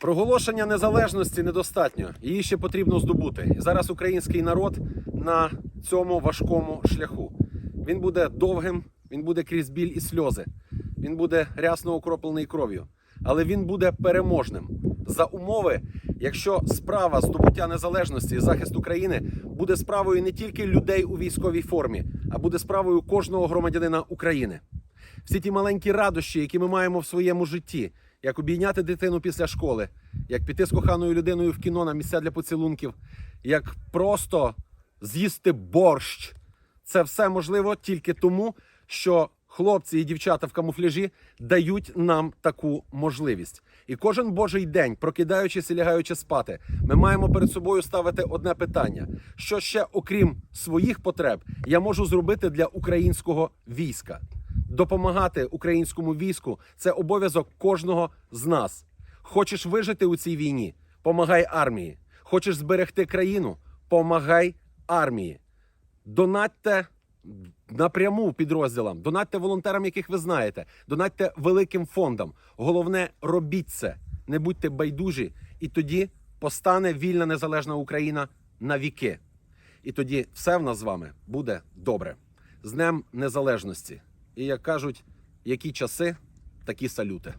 Проголошення незалежності недостатньо. Її ще потрібно здобути. Зараз український народ на цьому важкому шляху. Він буде довгим, він буде крізь біль і сльози. Він буде рясно окроплений кров'ю. Але він буде переможним за умови, якщо справа здобуття незалежності і захист України буде справою не тільки людей у військовій формі, а буде справою кожного громадянина України. Всі ті маленькі радощі, які ми маємо в своєму житті, як обійняти дитину після школи, як піти з коханою людиною в кіно на місця для поцілунків, як просто з'їсти борщ. Це все можливо тільки тому, що хлопці і дівчата в камуфляжі дають нам таку можливість. І кожен божий день, прокидаючись і лягаючи спати, ми маємо перед собою ставити одне питання: що ще, окрім своїх потреб, я можу зробити для українського війська? Допомагати українському війську це обов'язок кожного з нас. Хочеш вижити у цій війні? Помагай армії. Хочеш зберегти країну? Помагай армії. Донатьте напряму підрозділам, донатьте волонтерам, яких ви знаєте, донатьте великим фондам. Головне, робіть це, не будьте байдужі, і тоді постане вільна незалежна Україна на віки. І тоді все в нас з вами буде добре. З Днем Незалежності. І як кажуть, які часи, такі салюти.